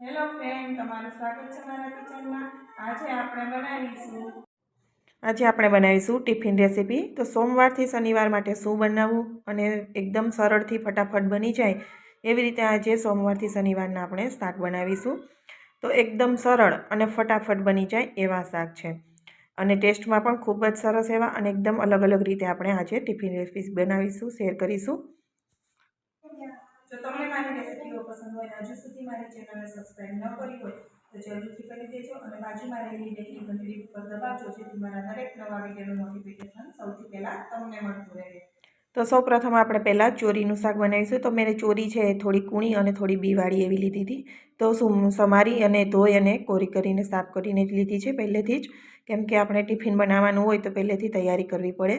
Hello friend તમારું સ્વાગત છે મારા કિચનમાં. આજે આપણે બનાવીશું. આજે આપણે બનાવીશું ટિફિન રેસીપી. તો સોમવારથી શનિવાર માટે શું બનાવવું અને એકદમ સરળથી ફટાફટ બની જાય એવી રીતે આજે સોમવારથી શનિવારના આપણે શાક બનાવીશું. તો એકદમ સરળ અને ફટાફટ બની જાય એવા શાક છે. અને ટેસ્ટમાં પણ ખૂબ જ સરસ એવા અને એકદમ અલગ અલગ રીતે આપણે આજે ટિફિન રેસીપી બનાવીશું શેર કરીશું. જો તમને મારી રેસીપીઓ પસંદ હોય હજુ સુધી મારી ચેનલને સબસ્ક્રાઈબ ન કરી હોય, તો જરૂરથી કરી દેજો અને બાજુમાં રહેલી બેલની ઘંટડી ઉપર દબાવજો, જેથી મારા દરેક નવા વિડીયોનું નોટિફિકેશન સૌથી પહેલાં તમને મળતું રહે. તો સૌ પ્રથમ આપણે પહેલાં ચોરીનું શાક બનાવીશું. તો મેં ચોરી છે થોડી કૂણી અને થોડી બીવાળી એવી લીધી હતી. તો સમારી અને ધોઈ અને કોરી કરીને સાફ કરીને જ લીધી છે. પહેલેથી જ, કેમ કે આપણે ટિફિન બનાવવાનું હોય તો પહેલેથી તૈયારી કરવી પડે.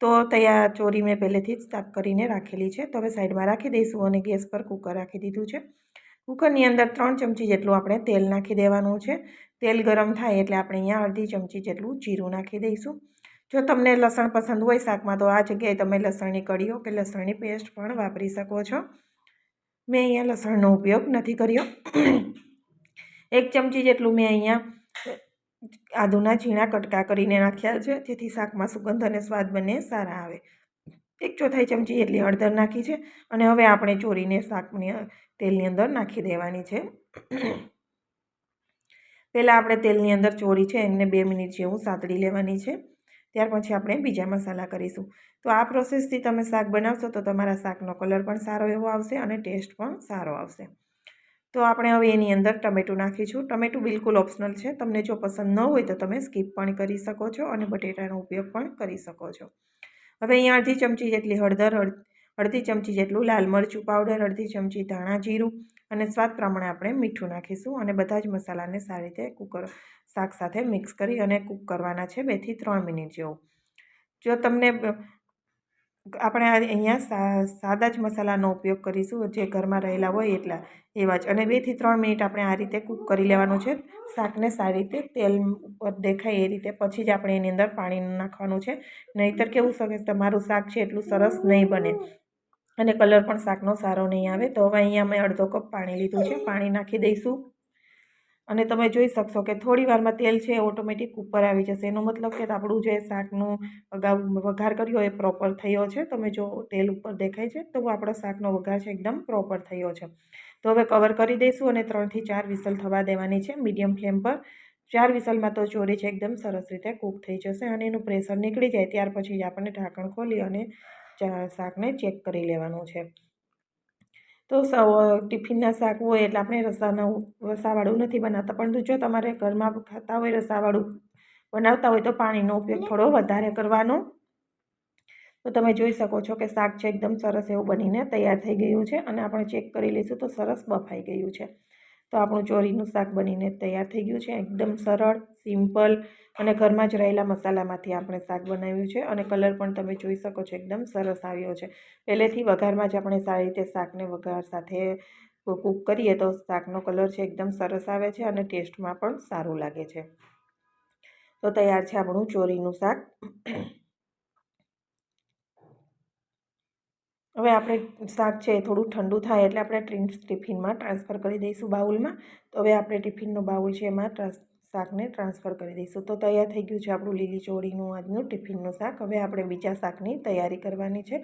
તો તૈયાર ચોરી મેં પહેલેથી જ સાફ કરીને રાખેલી છે. તો હવે સાઈડમાં રાખી દઈશું અને ગેસ પર કુકર રાખી દીધું છે. કુકરની અંદર ત્રણ ચમચી જેટલું આપણે તેલ નાખી દેવાનું છે. તેલ ગરમ થાય એટલે આપણે અહીંયા અડધી ચમચી જેટલું જીરું નાખી દઈશું. જો તમને લસણ પસંદ હોય શાકમાં, તો આ જગ્યાએ તમે લસણની કડીઓ કે લસણની પેસ્ટ પણ વાપરી શકો છો. મેં અહીંયા લસણનો ઉપયોગ નથી કર્યો. એક ચમચી જેટલું મેં અહીંયા આદુના ઝીણા કટકા કરીને નાખ્યા છે, જેથી શાકમાં સુગંધ અને સ્વાદ બંને સારા આવે. એક ચોથાઈ ચમચી એટલી હળદર નાખી છે અને હવે આપણે ચોરીને શાકની તેલની અંદર નાખી દેવાની છે. પહેલાં આપણે તેલની અંદર ચોરી છે એમને બે મિનિટ જેવું સાતડી લેવાની છે. ત્યાર પછી આપણે બીજા મસાલા કરીશું. તો આ પ્રોસેસથી તમે શાક બનાવશો તો તમારા શાકનો કલર પણ સારો એવો આવશે અને ટેસ્ટ પણ સારો આવશે. તો આપણે હવે એની અંદર ટમેટું નાખીશું. ટમેટું બિલકુલ ઓપ્શનલ છે. તમને જો પસંદ ન હોય તો તમે સ્કીપ પણ કરી શકો છો અને બટેટાનો ઉપયોગ પણ કરી શકો છો. હવે અહીંયા અડધી ચમચી જેટલી હળદર અડધી ચમચી જેટલું લાલ મરચું પાવડર અડધી ચમચી ધાણા જીરું અને સ્વાદ પ્રમાણે આપણે મીઠું નાખીશું અને બધા જ મસાલાને સારી રીતે કુકર શાક સાથે મિક્સ કરી અને કૂક કરવાના છે બેથી ત્રણ મિનિટ જેવું. જો તમને આપણે અહીંયા સાદા જ મસાલાનો ઉપયોગ કરીશું, જે ઘરમાં રહેલા હોય એટલા, એવા જ. અને બેથી ત્રણ મિનિટ આપણે આ રીતે કૂક કરી લેવાનું છે. શાકને સારી રીતે તેલ ઉપર દેખાય એ રીતે, પછી જ આપણે એની અંદર પાણી નાખવાનું છે. નહીંતર કેવું શકે તમારું શાક છે એટલું સરસ નહીં બને. અને કલર પણ શાકનો સારો નહીં આવે. તો હવે અહીંયા મેં અડધો કપ પાણી લીધું છે. પાણી નાખી દઈશું. અને તમે જોઈ શકશો કે થોડી વારમાં તેલ છે ઓટોમેટિક ઉપર આવી જશે. એનો મતલબ કે આપણું જે શાકનું વઘાર કર્યો એ પ્રોપર થયો છે. તમે જો તેલ ઉપર દેખાય છે તો આપણો શાકનો વઘાર છે એકદમ પ્રોપર થયો છે. તો હવે કવર કરી દઈશું અને ત્રણથી ચાર વિસલ થવા દેવાની છે મીડિયમ ફ્લેમ પર. ચાર વિસલમાં તો ચોરી છે એકદમ સરસ રીતે કૂક થઈ જશે અને એનું પ્રેશર નીકળી જાય ત્યાર પછી આપણને ઢાંકણ ખોલી અને શાકને ચેક કરી લેવાનું છે. તો ટિફિનના શાક હોય એટલે આપણે રસાનું રસાવાળું નથી બનાવતા. પરંતુ જો તમારે ઘરમાં ખાતા હોય રસાવાળું બનાવતા હોય તો પાણીનો ઉપયોગ થોડો વધારે કરવાનો. તો તમે જોઈ શકો છો કે શાક છે, એકદમ સરસ એવું બનીને તૈયાર થઈ ગયું છે અને આપણે ચેક કરી લઈશું તો સરસ બફાઈ ગયું છે. તો આપણું ચોરીનું શાક બનીને તૈયાર થઈ ગયું છે. એકદમ સરળ, સિમ્પલ અને ઘરમાં જ રહેલા મસાલામાંથી આપણે શાક બનાવ્યું છે અને કલર પણ તમે જોઈ શકો છો, એકદમ સરસ આવ્યો છે. પહેલેથી વઘારમાં જ આપણે સારી રીતે શાકને વઘાર સાથે કૂક કરીએ તો શાકનો કલર છે એકદમ સરસ આવે છે અને ટેસ્ટમાં પણ સારું લાગે છે. તો તૈયાર છે આપણું ચોરીનું શાક. હવે આપણે શાક છે એ થોડું ઠંડુ થાય એટલે આપણે ટ્રીન્સ ટિફિનમાં ટ્રાન્સફર કરી દઈશું બાઉલમાં. તો હવે આપણે ટિફિનનો બાઉલ છે એમાં શાકને ટ્રાન્સફર કરી દઈશું. તો તૈયાર થઈ ગયું છે આપણું લીલી ચોળીનું આજનું ટિફિનનું શાક. હવે આપણે બીજા શાકની તૈયારી કરવાની છે.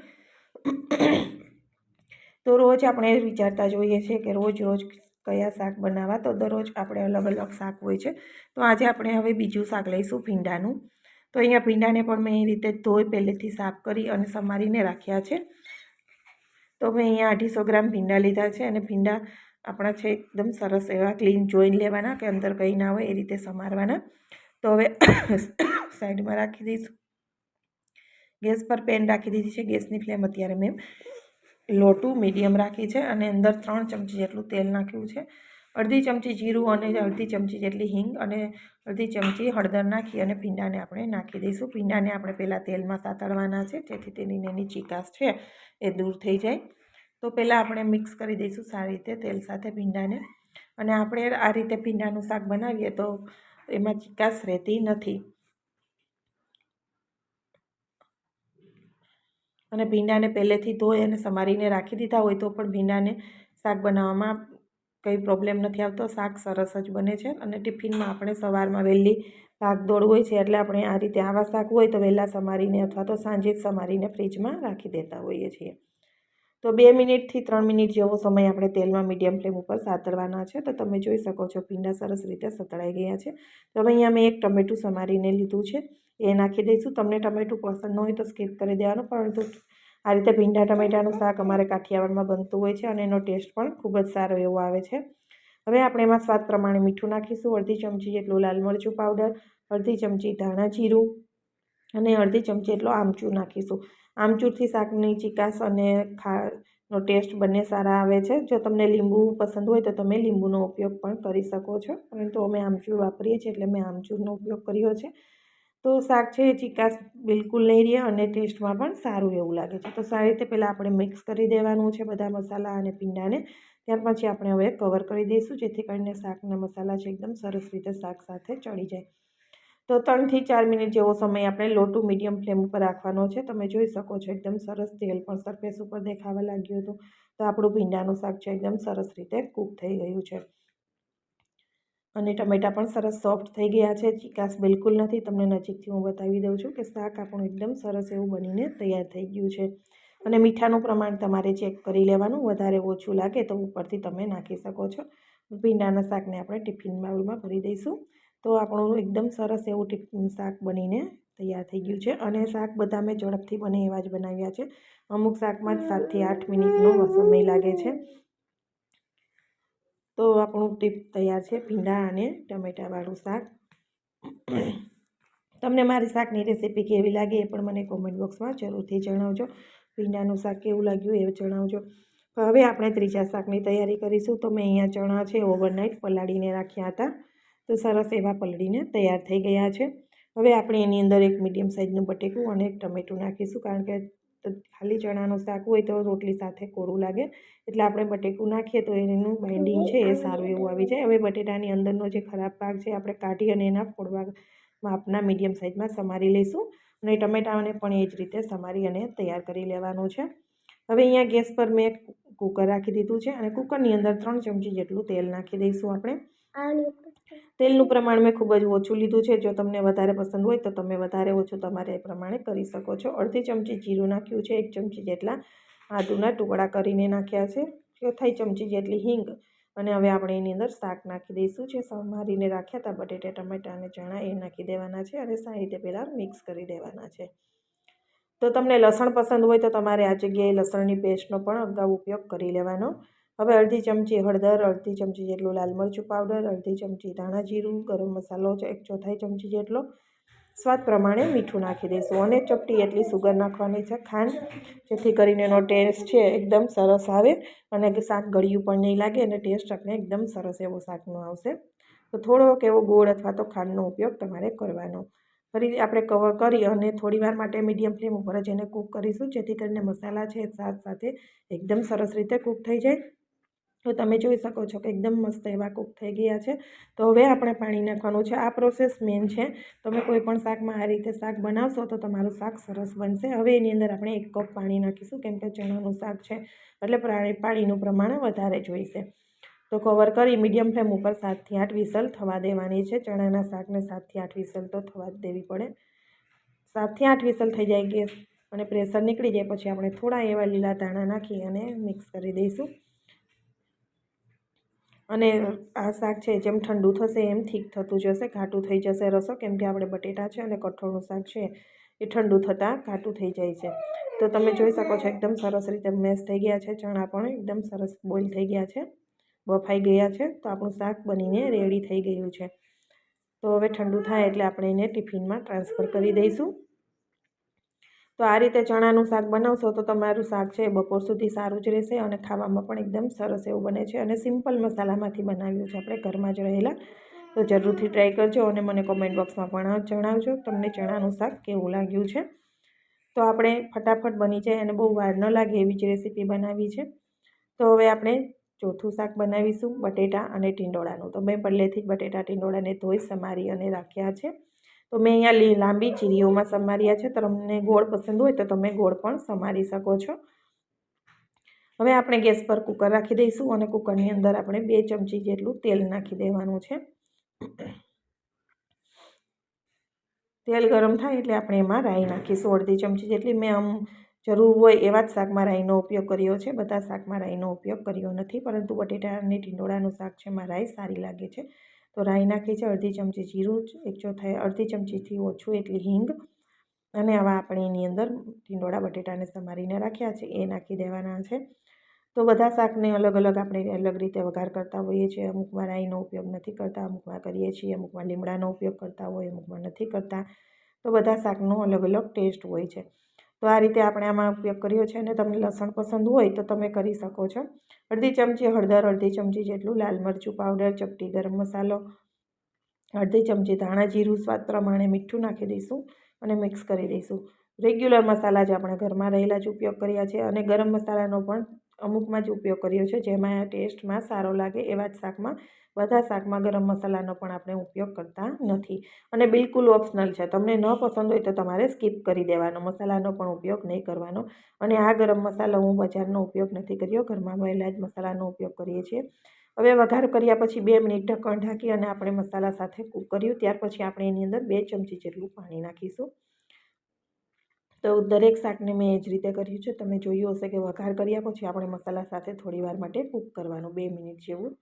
તો રોજ આપણે વિચારતા જોઈએ છીએ કે રોજ રોજ કયા શાક બનાવવા. તો દરરોજ આપણે અલગ અલગ શાક હોય છે. તો આજે આપણે હવે બીજું શાક લઈશું ભીંડાનું. તો અહીંયા ભીંડાને પણ મેં એ રીતે ધોઈ પહેલેથી સાફ કરી અને સમારીને રાખ્યા છે. તો મેં અહીંયા અઢીસો ગ્રામ ભીંડા લીધા છે અને ભીંડા આપણા છે એકદમ સરસ એવા ક્લીન જોઈન લેવાના કે અંદર કંઈ ના હોય એ રીતે સમારવાના. તો હવે સાઈડમાં રાખી દઈશું. ગેસ પર પેન રાખી દીધી છે, ગેસની ફ્લેમ અત્યારે મેં લોટું મીડિયમ રાખી છે અને અંદર ત્રણ ચમચી જેટલું તેલ નાખ્યું છે. અડધી ચમચી જીરું અને અડધી ચમચી જેટલી હિંગ અને અડધી ચમચી હળદર નાખી અને ભીંડાને આપણે નાખી દઈશું. ભીંડાને આપણે પહેલાં તેલમાં સાતળવાના છે, જેથી તેની એની ચિકાસ છે એ દૂર થઈ જાય. તો પહેલાં આપણે મિક્સ કરી દઈશું સારી રીતે તેલ સાથે ભીંડાને અને આપણે આ રીતે ભીંડાનું શાક બનાવીએ તો એમાં ચીકાશ રહેતી નથી. અને ભીંડાને પહેલેથી ધોઈ અને સમારીને રાખી દીધા હોય તો પણ ભીંડાને શાક બનાવવામાં કંઈ પ્રોબ્લેમ નથી આવતો, શાક સરસ જ બને છે અને ટિફિનમાં આપણે સવારમાં વહેલી ભાગદોડ હોય છે એટલે આપણે આ રીતે આવા શાક હોય તો વહેલા સમારીને અથવા તો સાંજે જ સમારીને ફ્રીજમાં રાખી દેતા હોઈએ છીએ. તો બે મિનિટથી ત્રણ મિનિટ જેવો સમય આપણે તેલમાં મીડિયમ ફ્લેમ ઉપર સાતળવાના છે, તો તમે જોઈ શકો છો ભીંડા સરસ રીતે સતળાઈ ગયા છે. તો હવે અહીંયા મેં એક ટમેટું સમારીને લીધું છે, એ નાખી દઈશું. તમને ટમેટું પસંદ ન હોય તો સ્કીપ કરી દેવાનું, પરંતુ આ રીતે ભીંડા ટમેટાનું શાક અમારે કાઠિયાવાડમાં બનતું હોય છે અને એનો ટેસ્ટ પણ ખૂબ જ સારો એવો આવે છે. હવે આપણે એમાં સ્વાદ પ્રમાણે મીઠું નાખીશું, અડધી ચમચી જેટલું લાલ મરચું પાવડર અડધી ચમચી ધાણા જીરું અને અડધી ચમચી એટલો આમચૂર નાખીશું. આમચૂરથી શાકની ચિકાસ અને ખા નો ટેસ્ટ બંને સારા આવે છે. જો તમને લીંબુ પસંદ હોય તો તમે લીંબુનો ઉપયોગ પણ કરી શકો છો. પરંતુ અમે આમચૂર વાપરીએ છીએ એટલે મેં આમચૂરનો ઉપયોગ કર્યો છે. તો શાક છે એ ચિકાસ બિલકુલ નહીં રહે અને ટેસ્ટમાં પણ સારું એવું લાગે છે. તો સારી રીતે પહેલાં આપણે મિક્સ કરી દેવાનું છે બધા મસાલા અને પીંડાને. ત્યાર પછી આપણે હવે કવર કરી દઈશું, જેથી કરીને શાકના મસાલા છે એકદમ સરસ રીતે શાક સાથે ચડી જાય. તો ત્રણથી ચાર મિનિટ જેવો સમય આપણે લો મીડિયમ ફ્લેમ ઉપર રાખવાનો છે. તમે જોઈ શકો છો એકદમ સરસ તેલ પણ સરફેસ ઉપર દેખાવા લાગ્યું હતું. તો આપણું ભીંડાનું શાક છે એકદમ સરસ રીતે કૂક થઈ ગયું છે. અને ટમેટાં પણ સરસ સોફ્ટ થઈ ગયા છે. ચિકાસ બિલકુલ નથી. તમને નજીકથી હું બતાવી દઉં છું કે શાક આપણું એકદમ સરસ એવું બનીને તૈયાર થઈ ગયું છે. અને મીઠાનું પ્રમાણ તમારે ચેક કરી લેવાનું. વધારે ઓછું લાગે તો ઉપરથી તમે નાખી શકો છો. ભીંડાના શાકને આપણે ટિફિન બાઉલમાં ભરી દઈશું. તો આપણું એકદમ સરસ એવું ટિફિન શાક બનીને તૈયાર થઈ ગયું છે. અને શાક બધા મેં ઝડપથી બને એવા જ બનાવ્યા છે. અમુક શાકમાં જ સાતથી આઠ મિનિટનો સમય લાગે છે. તો આપણું ટીપ તૈયાર છે ભીંડા અને ટમેટાવાળું શાક. તમને મારી શાકની રેસીપી કેવી લાગી એ પણ મને કોમેન્ટ બોક્સમાં જરૂરથી જણાવજો. ભીંડાનું શાક કેવું લાગ્યું એ જણાવજો. હવે આપણે ત્રીજા શાકની તૈયારી કરીશું. તો મેં અહીંયા ચણા છે ઓવરનાઇટ પલાળીને રાખ્યા હતા. તો સરસ એવા પલળીને તૈયાર થઈ ગયા છે. હવે આપણે એની અંદર એક મીડિયમ સાઇઝનું બટેકું અને એક ટમેટું નાખીશું. કારણ કે ખાલી ચણાનું શાક હોય તો રોટલી સાથે કોરું લાગે. એટલે આપણે બટેકું નાખીએ તો એનું બાઇન્ડિંગ છે એ સારું એવું આવી જાય. હવે બટેટાની અંદરનો જે ખરાબ ભાગ છે આપણે કાઢી અને એના ફોડવા માપના મીડિયમ સાઇઝમાં સમારી લઈશું. અને ટમેટાને પણ એ જ રીતે સમારી અને તૈયાર કરી લેવાનું છે. હવે અહીંયા ગેસ પર મેં કુકર રાખી દીધું છે અને કુકરની અંદર ત્રણ ચમચી જેટલું તેલ નાખી દઈશું આપણે. તેલનું પ્રમાણ મેં ખૂબ જ ઓછું લીધું છે. જો તમને વધારે પસંદ હોય તો તમે વધારે ઓછું તમારે એ પ્રમાણે કરી શકો છો. અડધી ચમચી જીરું નાખ્યું છે. એક ચમચી જેટલા આદુના ટુકડા કરીને નાખ્યા છે. ચોથાઈ ચમચી જેટલી હિંગ અને હવે આપણે એની અંદર શાક નાખી દઈશું જે સમારીને રાખ્યા હતા. બટેટા, ટમેટા અને ચણા એ નાખી દેવાના છે અને સારી રીતે પહેલાં મિક્સ કરી દેવાના છે. તો તમને લસણ પસંદ હોય તો તમારે આ જગ્યાએ લસણની પેસ્ટનો પણ અગાઉ ઉપયોગ કરી લેવાનો. હવે અડધી ચમચી હળદર, અડધી ચમચી જેટલું લાલ મરચું પાવડર અડધી ચમચી ધાણા જીરું, ગરમ મસાલો એક ચોથાઈ ચમચી જેટલો. સ્વાદ પ્રમાણે મીઠું નાખી દઈશું અને ચપટી એટલી સુગર નાખવાની છે ખાંડ, જેથી કરીને એનો ટેસ્ટ છે એકદમ સરસ આવે અને શાક ગળ્યું પણ નહીં લાગે અને ટેસ્ટ આપણે એકદમ સરસ એવો શાકનો આવશે. તો થોડોક એવો ગોળ અથવા તો ખાંડનો ઉપયોગ તમારે કરવાનો. ફરી આપણે કવર કરી અને થોડીવાર માટે મીડિયમ ફ્લેમ ઉપર જ એને કૂક કરીશું, જેથી કરીને મસાલા છે શાક સાથે એકદમ સરસ રીતે કૂક થઈ જાય. તો તમે જોઈ શકો છો કે એકદમ મસ્ત એવા કૂક થઈ ગયા છે. તો હવે આપણે પાણી નાખવાનું છે. આ પ્રોસેસ મેન છે. તમે કોઈ પણ શાકમાં આ રીતે શાક બનાવશો તો તમારું શાક સરસ બનશે. હવે એની અંદર આપણે એક કપ પાણી નાખીશું કેમ કે ચણાનું શાક છે. એટલે પાણીનું પ્રમાણ વધારે જોઈશે. તો કવર કરી મીડિયમ ફ્લેમ ઉપર સાતથી આઠ વિસલ થવા દેવાની છે. ચણાના શાકને સાતથી આઠ વિસલ તો થવા જ દેવી પડે. સાતથી આઠ વિસલ થઈ જાય ગેસ અને પ્રેશર નીકળી જાય પછી આપણે થોડા એવા લીલા ધાણા નાખી અને મિક્સ કરી દઈશું. અને આ શાક છે, જેમ ઠંડુ થશે એમ ઠીક થતું જશે, ઘાટું થઈ જશે રસો, કેમ કે આપણે બટેટા છે અને કઠોળનું શાક છે, એ ઠંડુ થતાં ઘાટું થઈ જાય છે. તો તમે જોઈ શકો છો, એકદમ સરસ રીતે મેશ થઈ ગયા છે, ચણા પણ એકદમ સરસ બોઇલ થઈ ગયા છે, બફાઈ ગયા છે, તો આપણું શાક બનીને રેડી થઈ ગયું છે. તો હવે ઠંડુ થાય એટલે આપણે એને ટિફિનમાં ટ્રાન્સફર કરી દઈશું. તો આ રીતે ચણાનું શાક બનાવશો તો તમારું શાક છે બપોર સુધી સારું જ રહેશે અને ખાવામાં પણ એકદમ સરસ એવું બને છે અને સિમ્પલ મસાલામાંથી બનાવ્યું છે આપણે ઘરમાં જ રહેલા. તો જરૂરથી ટ્રાય કરજો અને મને કોમેન્ટ બોક્સમાં પણ જણાવજો તમને ચણાનું શાક કેવું લાગ્યું છે. તો આપણે ફટાફટ બની જાય અને બહુ વાર ન લાગે એવી જ રેસીપી બનાવી છે. તો હવે આપણે ચોથું શાક બનાવીશું, બટેટા અને ટીંડોળાનું. તો મેં પહેલેથી જ બટેટા, ટીંડોળાને ધોઈ સમારી અને રાખ્યા છે. તો મેં અહીંયા લાંબી ચીરીઓમાં સમાર્યા છે. તમને ગોળ પસંદ હોય તો તમે ગોળ પણ સમારી શકો છો. હવે આપણે ગેસ પર કુકર રાખી દઈશું અને કુકરની અંદર આપણે બે ચમચી જેટલું તેલ નાખી દેવાનું છે. તેલ ગરમ થાય એટલે આપણે એમાં રાઈ નાખીશું. અડધી ચમચી જેટલી મેં આમ જરૂર હોય એવા જ શાકમાં રાઈનો ઉપયોગ કર્યો છે. બધા શાકમાં રાઈનો ઉપયોગ કર્યો નથી, પરંતુ બટેટા અને ટીંડોળાનું શાક છે. એમાં રાઈ સારી લાગે છે. તો રાઈ નાખી છે, અડધી ચમચી જીરું, એક ચોથાઈ અડધી ચમચીથી ઓછું એટલી હિંગ. અને આવા આપણે એની અંદર ટીંડોળા, બટેટાને સમારીને રાખ્યા છે, એ નાખી દેવાના છે. તો બધા શાકને અલગ અલગ આપણે અલગ રીતે વઘાર કરતા હોઈએ છીએ. અમુકમાં રાઈનો ઉપયોગ નથી કરતા અમુકમાં કરીએ છીએ અમુકમાં લીમડાનો ઉપયોગ કરતા હોય અમુકમાં નથી કરતા. તો બધા શાકનો અલગ અલગ ટેસ્ટ હોય છે. તો આ રીતે આપણે આમાં ઉપયોગ કર્યો છે અને તમને લસણ પસંદ હોય તો તમે કરી શકો છો. અડધી ચમચી હળદર, અડધી ચમચી જેટલું લાલ મરચું પાવડર ચપટી ગરમ મસાલો, અડધી ચમચી ધાણા જીરું સ્વાદ પ્રમાણે મીઠું નાખી દઈશું અને મિક્સ કરી દઈશું. રેગ્યુલર મસાલા જ આપણે ઘરમાં રહેલા જ ઉપયોગ કર્યા છે અને ગરમ મસાલાનો પણ અમુકમાં જ ઉપયોગ કર્યો છે, જેમાં ટેસ્ટમાં સારો લાગે એવા જ શાકમાં, બધા શાકમાં ગરમ મસાલાનો પણ આપણે ઉપયોગ કરતા નથી. અને બિલકુલ ઓપ્શનલ છે, તમને ન પસંદ હોય તો તમારે સ્કીપ કરી દેવાનો, મસાલાનો પણ ઉપયોગ નહીં કરવાનો. અને આ ગરમ મસાલો હું બજારનો ઉપયોગ નથી કર્યો, ઘરમાં વહેલા જ મસાલાનો ઉપયોગ કરીએ છીએ. હવે વઘાર કર્યા પછી બે મિનિટ ઢક્કણ ઢાંકી અને આપણે મસાલા સાથે કૂક કર્યું, ત્યાર પછી આપણે એની અંદર બે ચમચી જેટલું પાણી નાખીશું. તો દરેક શાકને મેં એ જ રીતે કર્યું છે. તમે જોયું હશે કે વઘાર કર્યા પછી આપણે મસાલા સાથે થોડી વાર માટે કૂક કરવાનું, બે મિનિટ જેવું.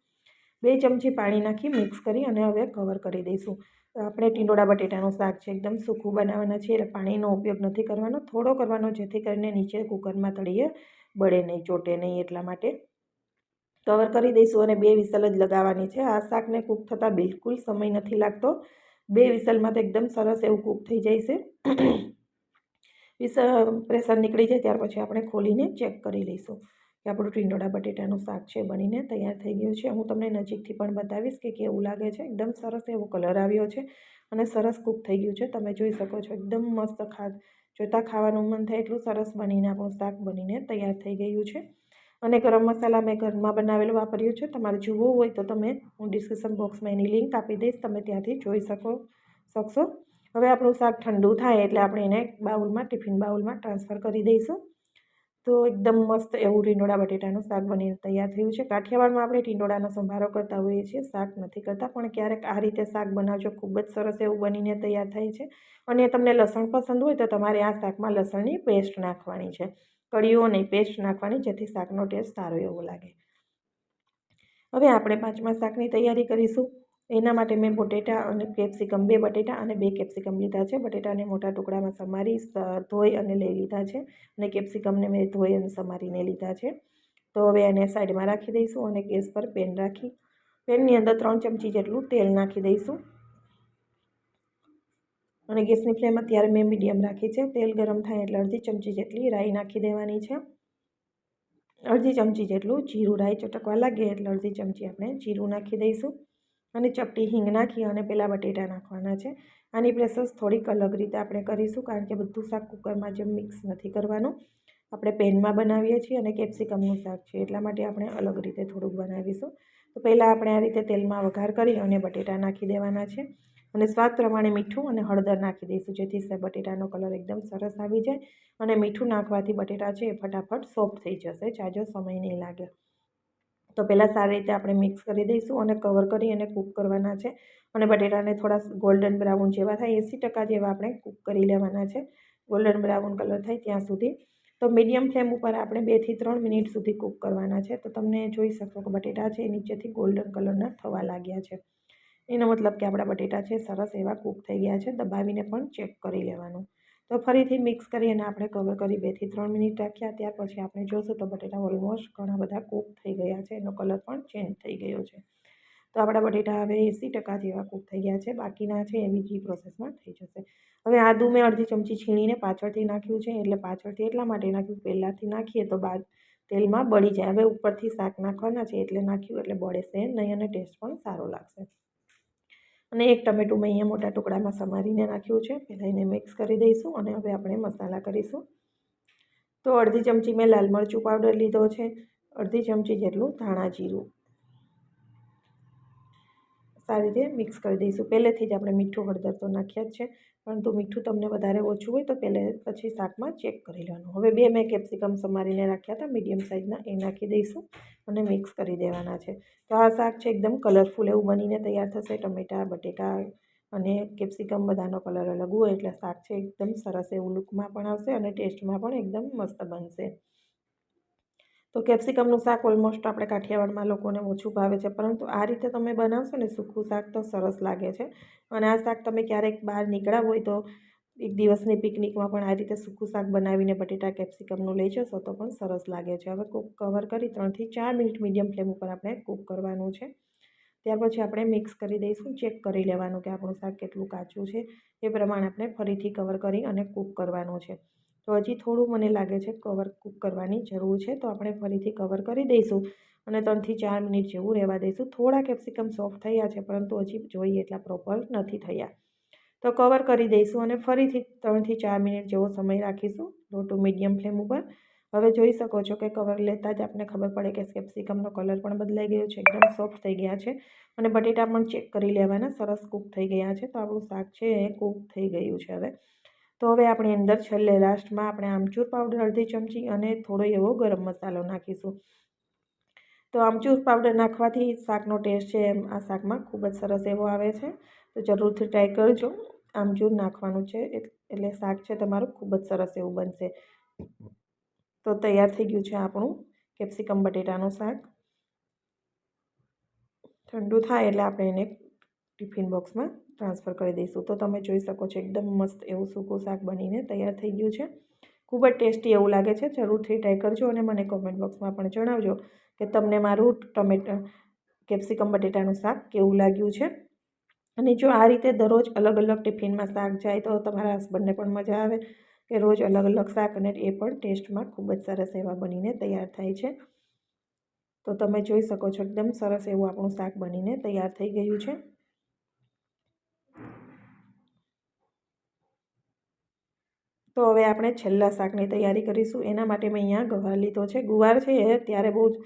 બે ચમચી પાણી નાખી મિક્સ કરી અને હવે કવર કરી દઈશું. આપણે ટીંડોળા બટેટાનું શાક છે, એકદમ સૂકું બનાવવાના છે. એટલે પાણીનો ઉપયોગ નથી કરવાનો. થોડો કરવાનો જેથી કરીને નીચે કુકરમાં તળીએ, બળે નહીં, ચોટે નહીં એટલા માટે. કવર કરી દઈશું અને બે વિસલ જ લગાવવાની છે. આ શાકને કૂક થતાં બિલકુલ સમય નથી લાગતો. બે વિસલમાં તો એકદમ સરસ એવું કૂક થઈ જાય છે. વિસ પ્રેશર નીકળી જાય ત્યાર પછી આપણે ખોલીને ચેક કરી લઈશું કે આપણું ટીંડોળા બટેટાનું શાક છે બનીને તૈયાર થઈ ગયું છે. હું તમને નજીકથી પણ બતાવીશ કે કેવું લાગે છે. એકદમ સરસ એવો કલર આવ્યો છે અને સરસ કૂક થઈ ગયું છે. તમે જોઈ શકો છો એકદમ મસ્ત ખા જોતાં ખાવાનું મન થાય એટલું સરસ બનીને આપણું શાક બનીને તૈયાર થઈ ગયું છે. અને ગરમ મસાલા મેં ઘરમાં બનાવેલો વાપર્યું છે. તમારે જોવું હોય તો તમે હું ડિસ્ક્રિપ્શન બોક્સમાં એની લિંક આપી દઈશ. તમે ત્યાંથી જોઈ શકો, શકશો. હવે આપણું શાક ઠંડુ થાય એટલે આપણે એને બાઉલમાં, ટિફિન બાઉલમાં ટ્રાન્સફર કરી દઈશું. તો એકદમ મસ્ત એવું ટીંડોળા બટેટાનું શાક બનીને તૈયાર થયું છે. કાઠિયાવાડમાં આપણે ટીંડોળાનો સંભારો કરતા હોઈએ છીએ, શાક નથી કરતા, પણ ક્યારેક આ રીતે શાક બનાવજો, ખૂબ જ સરસ એવું બનીને તૈયાર થાય છે. અને તમને લસણ પસંદ હોય તો તમારે આ શાકમાં લસણની પેસ્ટ નાખવાની છે. કળીઓ નહીં પેસ્ટ નાખવાની, જેથી શાકનો ટેસ્ટ સારો એવો લાગે. હવે આપણે પાંચમા શાકની તૈયારી કરીશું. એના માટે મેં બટેટા અને કેપ્સિકમ, બે બટેટા અને બે કેપ્સિકમ લીધા છે. બટેટાને મોટા ટુકડામાં સમારી ધોઈ અને લઈ લીધા છે અને કેપ્સિકમને મેં ધોઈ અને સમારીને લીધા છે. તો હવે એને સાઈડમાં રાખી દઈશું અને ગેસ પર પેન રાખી. પેનની અંદર ત્રણ ચમચી જેટલું તેલ નાખી દઈશું. અને ગેસની ફ્લેમ અત્યારે મેં મીડિયમ રાખી છે. તેલ ગરમ થાય એટલે અડધી ચમચી જેટલી રાઈ નાખી દેવાની છે. અડધી ચમચી જેટલું જીરું રાઈ ચટકવા લાગે એટલે અડધી ચમચી આપણે જીરું નાખી દઈશું. અને ચપટી હિંગ નાખી અને પહેલાં બટેટા નાખવાના છે. આની પ્રેસસ થોડીક અલગ રીતે આપણે કરીશું કારણ કે બધું શાક કુકરમાં જેમ મિક્સ નથી કરવાનું. આપણે પેનમાં બનાવીએ છીએ અને કેપ્સિકમનું શાક છે, એટલા માટે આપણે અલગ રીતે થોડુંક બનાવીશું. તો પહેલાં આપણે આ રીતે તેલમાં વઘાર કરી અને બટેટા નાખી દેવાના છે. અને સ્વાદ પ્રમાણે મીઠું અને હળદર નાખી દઈશું જેથી બટેટાનો કલર એકદમ સરસ આવી જાય. અને મીઠું નાખવાથી બટેટા છે એ ફટાફટ સોફ્ટ થઈ જશે, જાજો સમય નહીં લાગે. તો પહેલાં સારી રીતે આપણે મિક્સ કરી દઈશું અને કવર કરી અને કૂક કરવાના છે. અને બટેટાને થોડા ગોલ્ડન બ્રાઉન જેવા થાય, એંસી ટકા જેવા આપણે કૂક કરી લેવાના છે. ગોલ્ડન બ્રાઉન કલર થાય ત્યાં સુધી. તો મીડિયમ ફ્લેમ ઉપર આપણે બેથી ત્રણ મિનિટ સુધી કૂક કરવાના છે. તો તમને જોઈ શકો કે બટેટા છે એ નીચેથી ગોલ્ડન કલરના થવા લાગ્યા છે. એનો મતલબ કે આપણા બટેટા છે સરસ એવા કૂક થઈ ગયા છે. દબાવીને પણ ચેક કરી લેવાનું. તો ફરીથી મિક્સ કરી અને આપણે કવર કરી બેથી ત્રણ મિનિટ રાખ્યા. ત્યાર પછી આપણે જોશું તો બટેટા ઓલમોસ્ટ ઘણા બધા કૂક થઈ ગયા છે. એનો કલર પણ ચેન્જ થઈ ગયો છે. તો આપણા બટેટા હવે એંસી ટકા જેવા કૂક થઈ ગયા છે. બાકીના છે એ બીજી પ્રોસેસમાં થઈ જશે. હવે આદુ મેં અડધી ચમચી છીણીને પાછળથી નાખ્યું છે. એટલે પાછળથી એટલા માટે નાખ્યું પહેલાંથી નાખીએ તો બાદ તેલમાં બળી જાય. હવે ઉપરથી શાક નાખવાના છે એટલે નાખ્યું એટલે બળેશે નહીં અને ટેસ્ટ પણ સારો લાગશે. અને એક ટમેટું મેં અહીંયા મોટા ટુકડામાં સમારીને નાખ્યું છે. પહેલાં એને મિક્સ કરી દઈશું અને હવે આપણે મસાલા કરીશું. તો અડધી ચમચી મેં લાલ મરચું પાવડર લીધો છે. અડધી ચમચી જેટલું ધાણા જીરું. સારી રીતે મિક્સ કરી દઈશું. પહેલેથી જ આપણે મીઠું હળદર તો નાખ્યા જ છે. પરંતુ મીઠું તમને વધારે ઓછું હોય તો પહેલે પછી શાકમાં ચેક કરી લેવાનું. હવે બે મેં કેપ્સિકમ સમારીને રાખ્યા હતા. મીડિયમ સાઇઝના એ નાખી દઈશું અને મિક્સ કરી દેવાના છે. તો આ શાક છે એકદમ કલરફુલ એવું બનીને તૈયાર થશે. ટમેટા, બટેકા અને કેપ્સિકમ બધાનો કલર અલગ હોય એટલે શાક છે એકદમ સરસ એવું લુકમાં પણ આવશે અને ટેસ્ટમાં પણ એકદમ મસ્ત બનશે. તો કેપ્સિકમનું શાક ઓલમોસ્ટ આપણે કાઠિયાવાડમાં લોકોને ઓછું ભાવે છે. પરંતુ આ રીતે તમે બનાવશો ને, સૂકું શાક તો સરસ લાગે છે. અને આ શાક તમે ક્યારેક બહાર નીકળ્યા હોય તો એક દિવસની પિકનિકમાં પણ આ રીતે સૂકું શાક બનાવીને બટેટા, કેપ્સિકમનું લઈ જશો તો પણ સરસ લાગે છે. હવે કૂક કવર કરી ત્રણથી ચાર મિનિટ મીડિયમ ફ્લેમ ઉપર આપણે કૂક કરવાનું છે. ત્યાર પછી આપણે મિક્સ કરી દઈશું ચેક કરી લેવાનું કે આપણું શાક કેટલું કાચું છે. એ પ્રમાણે આપણે ફરીથી કવર કરી અને કૂક કરવાનું છે. તો હજી થોડું મને લાગે છે કવર કૂક કરવાની જરૂર છે, તો આપણે ફરીથી કવર કરી દઈશું અને ત્રણથી ચાર મિનિટ જેવું રહેવા દઈશું. થોડા કેપ્સિકમ સોફ્ટ થયા છે, પરંતુ હજી જોઈએ એટલા પ્રોપર નથી થયા. તો કવર કરી દઈશું અને ફરીથી ત્રણથી ચાર મિનિટ જેવો સમય રાખીશું લો ટુ મીડિયમ ફ્લેમ ઉપર. હવે જોઈ શકો છો કે કવર લેતા જ આપને ખબર પડે કે કેપ્સિકમનો કલર પણ બદલાઈ ગયો છે, એકદમ સોફ્ટ થઈ ગયા છે અને બટેટા પણ ચેક કરી લેવાના, સરસ કૂક થઈ ગયા છે. તો આપણું શાક છે એ કૂક થઈ ગયું છે હવે. તો હવે આપણી અંદર છેલ્લે લાસ્ટમાં આપણે આમચૂર પાવડર અડધી ચમચી અને થોડો એવો ગરમ મસાલો નાખીશું. તો આમચૂર પાવડર નાખવાથી શાકનો ટેસ્ટ છે એમ આ શાકમાં ખૂબ જ સરસ એવો આવે છે. તો જરૂરથી ટ્રાય કરજો. આમચૂર નાખવાનું છે એટલે શાક છે તમારું ખૂબ જ સરસ એવું બનશે. તો તૈયાર થઈ ગયું છે આપણું કેપ્સિકમ બટેટાનું શાક. ઠંડુ થાય એટલે આપણે એને ટિફિન બોક્સમાં ટ્રાન્સફર કરી દઈશું. તો તમે જોઈ શકો છો, એકદમ મસ્ત એવું સૂકું શાક બનીને તૈયાર થઈ ગયું છે. ખૂબ જ ટેસ્ટી એવું લાગે છે જરૂરથી ટ્રાય કરજો અને મને કોમેન્ટ બોક્સમાં પણ જણાવજો કે તમને મારું ટમેટા, કેપ્સિકમ બટેટાનું શાક કેવું લાગ્યું છે. અને જો આ રીતે દરરોજ અલગ અલગ ટિફિનમાં શાક જાય તો તમારા હસબન્ડને પણ મજા આવે કે રોજ અલગ અલગ શાક અને એ પણ ટેસ્ટમાં ખૂબ જ સરસ એવા બનીને તૈયાર થાય છે. તો તમે જોઈ શકો છો, એકદમ સરસ એવું આપણું શાક બનીને તૈયાર થઈ ગયું છે. તો હવે આપણે છેલ્લા શાકની તૈયારી કરીશું. એના માટે મેં અહીંયા ગવાર લીધો છે. ગુવાર છે એ ત્યારે બહુ જ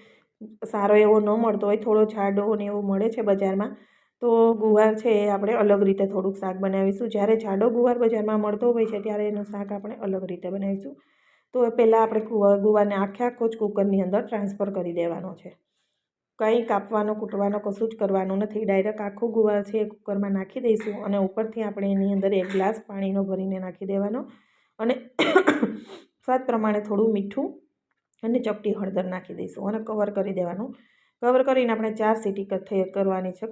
સારો એવો ન મળતો હોય. થોડો જાડો ને એવો મળે છે બજારમાં. તો ગુવાર છે એ આપણે અલગ રીતે થોડુંક શાક બનાવીશું. જ્યારે જાડો ગુવાર બજારમાં મળતો હોય છે ત્યારે એનું શાક આપણે અલગ રીતે બનાવીશું. તો પહેલાં આપણે ગુવારને આખે આખો જ કુકરની અંદર ટ્રાન્સફર કરી દેવાનો છે. કંઈ કાપવાનો, કૂટવાનો કશું જ કરવાનું નથી. ડાયરેક્ટ આખો ગુવાર છે એ કુકરમાં નાખી દઈશું અને ઉપરથી આપણે એની અંદર એક ગ્લાસ પાણીનો ભરીને નાખી દેવાનો. અને સ્વાદ પ્રમાણે થોડું મીઠું અને ચપટી હળદર નાખી દઈશું અને કવર કરી દેવાનું. કવર કરીને આપણે ચાર સીટી થઈ કરવાની છે.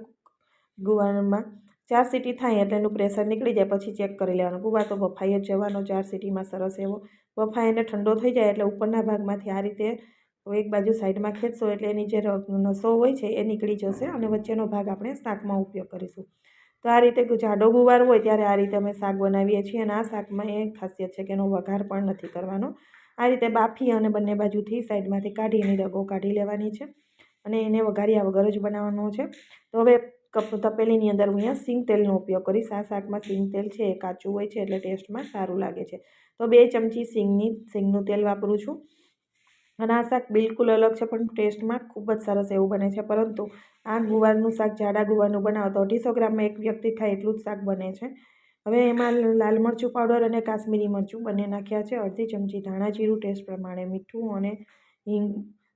ગુવારમાં ચાર સીટી થાય એટલે એનું પ્રેશર નીકળી જાય, પછી ચેક કરી લેવાનું. ગુવા તો બફાઈ જ જવાનો, ચાર સીટીમાં સરસ એવો બફાઈને ઠંડો થઈ જાય એટલે ઉપરના ભાગમાંથી આ રીતે એક બાજુ સાઈડમાં ખેંચશો એટલે એની જે નસો હોય છે એ નીકળી જશે અને વચ્ચેનો ભાગ આપણે શાકમાં ઉપયોગ કરીશું. તો આ રીતે જાડો ગુવાર હોય ત્યારે આ રીતે અમે શાક બનાવીએ છીએ અને આ શાકમાં એ ખાસિયત છે કે એનો વઘાર પણ નથી કરવાનો. આ રીતે બાફી અને બંને બાજુથી સાઈડમાંથી કાઢીને રગો કાઢી લેવાની છે અને એને વઘાર્યા વગર જ બનાવવાનો છે. તો હવે કપ તપેલીની અંદર હું અહીંયા સિંગ તેલનો ઉપયોગ કરીશ. આ શાકમાં સિંગ તેલ છે એ કાચું હોય છે એટલે ટેસ્ટમાં સારું લાગે છે. તો બે ચમચી સિંગની, સિંગનું તેલ વાપરું છું. અને આ શાક બિલકુલ અલગ છે, પણ ટેસ્ટમાં ખૂબ જ સરસ એવું બને છે. પરંતુ આ ગુવારનું શાક જાડા ગુવારનું બનાવો તો અઢીસો ગ્રામમાં એક વ્યક્તિ ખાય એટલું જ શાક બને છે. હવે એમાં લાલ મરચું પાવડર અને કાશ્મીરી મરચું બંને નાખ્યા છે. અડધી ચમચી ધાણા જીરું, ટેસ્ટ પ્રમાણે મીઠું અને હિંગ,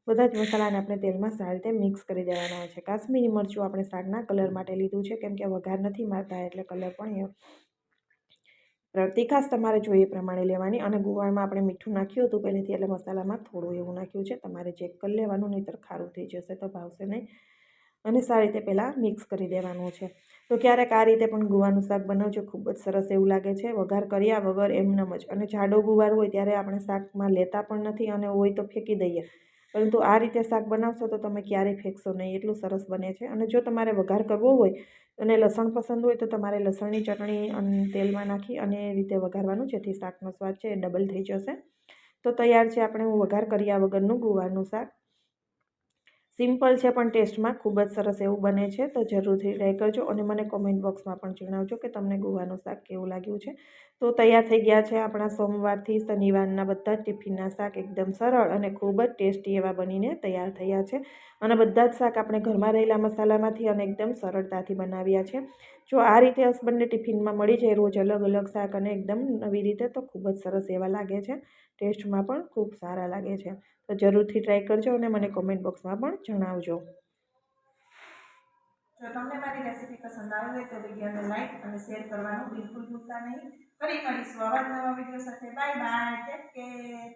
બધા જ મસાલાને આપણે તેલમાં સારી રીતે મિક્સ કરી દેવાના છે. કાશ્મીરી મરચું આપણે શાકના કલર માટે લીધું છે, કેમ કે વઘાર નથી મારતા, એટલે કલર પણ તીખાશ તમારે જોઈએ પ્રમાણે લેવાની અને ગુવારમાં આપણે મીઠું નાખ્યું હતું પહેલેથી એટલે મસાલામાં થોડું એવું નાખ્યું છે. તમારે ચેક કરી લેવાનું, નહીંતર ખારું થઈ જશે તો ભાવશે નહીં. અને સારી રીતે પહેલાં મિક્સ કરી દેવાનું છે. તો ક્યારેક આ રીતે પણ ગુવાનું શાક બનાવજો, ખૂબ જ સરસ એવું લાગે છે. વઘાર કર્યા વગર એમનેમ જ અને જાડો ગુવાર હોય ત્યારે આપણે શાકમાં લેતા પણ નથી અને હોય તો ફેંકી દઈએ. પરંતુ આ રીતે શાક બનાવશો તો તમે ક્યારેય ફેંકશો નહીં. એટલું સરસ બને છે. અને જો તમારે વઘાર કરવો હોય અને લસણ પસંદ હોય તો તમારે લસણની ચટણી અને તેલમાં નાખી અને એ રીતે વઘારવાનું, જેથી શાકનો સ્વાદ છે એ ડબલ થઈ જશે. તો તૈયાર છે. આપણે હું વઘાર કર્યા વગરનું ગુવારનું શાક. સિમ્પલ છે, પણ ટેસ્ટમાં ખૂબ જ સરસ એવું બને છે, તો જરૂરથી ટ્રાય કરજો અને મને કોમેન્ટ બોક્સમાં પણ જણાવજો કે તમને ગુવાનું શાક કેવું લાગ્યું છે. તો તૈયાર થઈ ગયા છે આપણા સોમવારથી શનિવારના બધા જ ટિફિનના શાક એકદમ સરળ અને ખૂબ જ ટેસ્ટી એવા બનીને તૈયાર થયા છે. અને બધા જ શાક આપણે ઘરમાં રહેલા મસાલામાંથી અને એકદમ સરળતાથી બનાવ્યા છે. જો આ રીતે હસબન્ડને ટિફિનમાં મળી જાય રોજ અલગ અલગ શાક અને એકદમ નવી રીતે તો ખૂબ જ સરસ એવા લાગે છે. ટેસ્ટમાં પણ ખૂબ સારા લાગે છે. તો જરૂરથી ટ્રાય કરજો અને મને કોમેન્ટ બોક્સમાં પણ જણાવજો. જો તમને મારી રેસીપી પસંદ આવી હોય તો વિડીયોને લાઈક અને શેર કરવાનું બિલકુલ ભૂલતા નહીં. ફરી મળીશું આવા નવા વીડિયો સાથે. Bye bye. Take care.